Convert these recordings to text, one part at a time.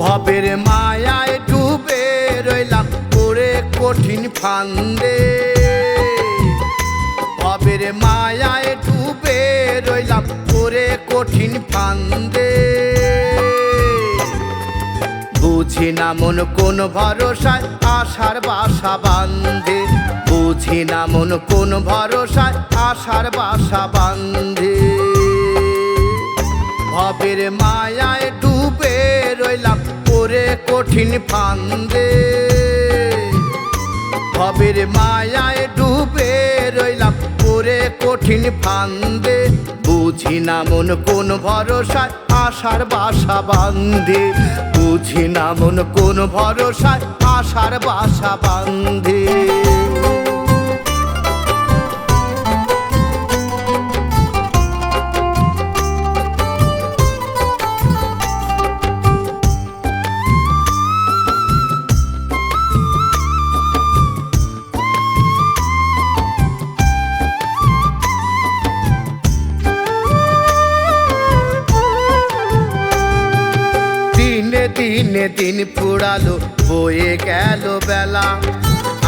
ভবের মায়ায় ডুবে রইলাম পড়ে কঠিন ফান্দে। ভবের মায়ায় ডুবে রইলাম পড়ে কঠিন ফান্দে। বুঝি না মন কোন ভরসায় আশার বাসা বান্ধে বুঝি না মন কোন ভরসায় আশার বাসা বান্ধে ভবের মায়ায় ডুবে রইলাম পরে কঠিন ফান্দে। ভবের মায়ায় ডুবে রইলাম পরে কঠিন ফান্দে। বুঝি না মন কোন ভরসায় আশার বাসা বান্ধে বুঝি না মন কোন ভরসায় আশার বাসা বান্ধে দিনে দিনে পুরালো বয়ে গেল বেলা।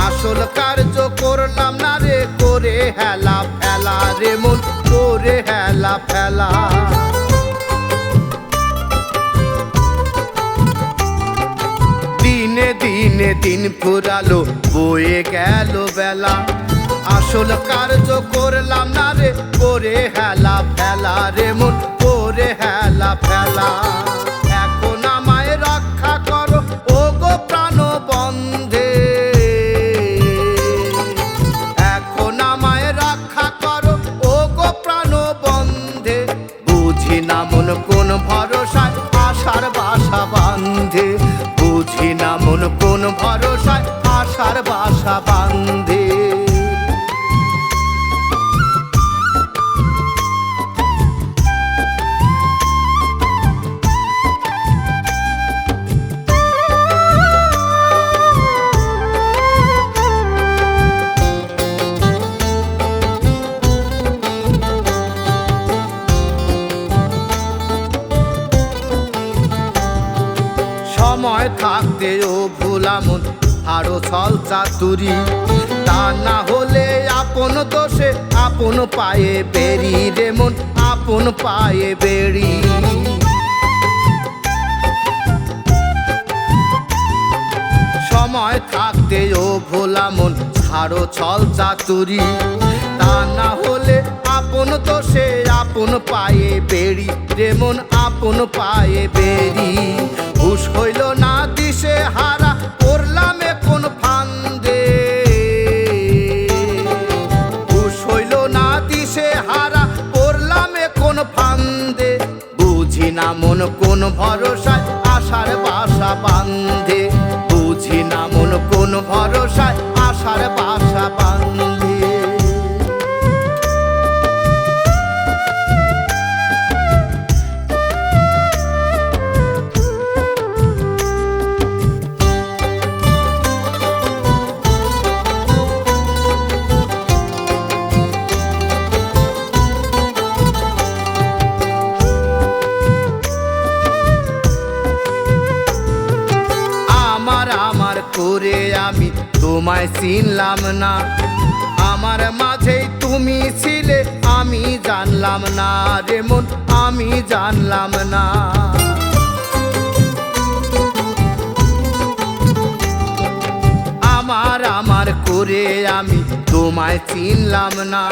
আসল কার্য করলাম না রে, করে হেলা ফেলা, রে মন করে হেলা ফেলা। দিনে দিনে দিন ফুরালো বয়ে গেল বেলা। আসল কার্য করলাম না রে, করে হেলা ফেলা, রে মন করে হেলা ফেলা। বুঝি না মন কোন ভরসায়। সময় থাকতে ও ভুলামন আরও ছল চাতুরি। তা না হলে আপন দোষে আপন পায়ে বেরি রে মন, আপন পায়ে বেরি। সময় থাকতে ও ভোলামন ছাড়ো ছল চাতুরি। তা না হলে আপন দোষে আপন পায়ে বেরি রেমন আপন পায়ে বেরি। হুশ হইল না দিশে হারা, করলাম কোন ফান্দে। হুশ হইল না দিশে হারা, করলাম কোন ফান্দে। বুঝি না মন কোন ভরসায় আশার বাসা বান্ধে বুঝি না মন কোন ভরসায় আশার বাসা বান্ধে করে আমি তোমায় চিনলাম না। আমার মাঝেই তুমি ছিলে, আমি জানলাম না রে মন, আমি জানলাম না। আমার আমার করে আমি তোমায় চিনলাম না।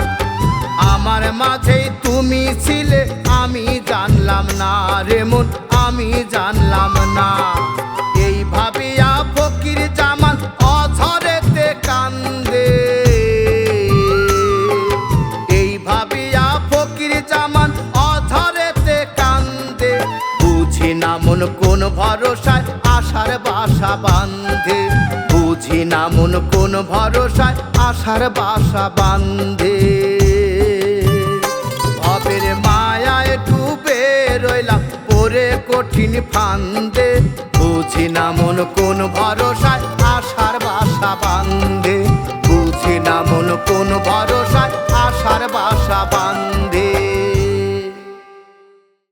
আমার মাঝেই তুমি ছিলে, আমি জানলাম না রে মন, আমি জানলাম না। বুঝি না মন কোন ভরসায় আশার বাসা বান্ধে বুঝি না মন কোন ভরসায় আশার বাসা বান্ধে ভবের মায়ায় ডুবে রইলাম পরে কঠিন ফান্দে। বুঝি না মন কোন ভরসায় আশার বাসা বান্ধে বুঝি না মন কোন ভরসায়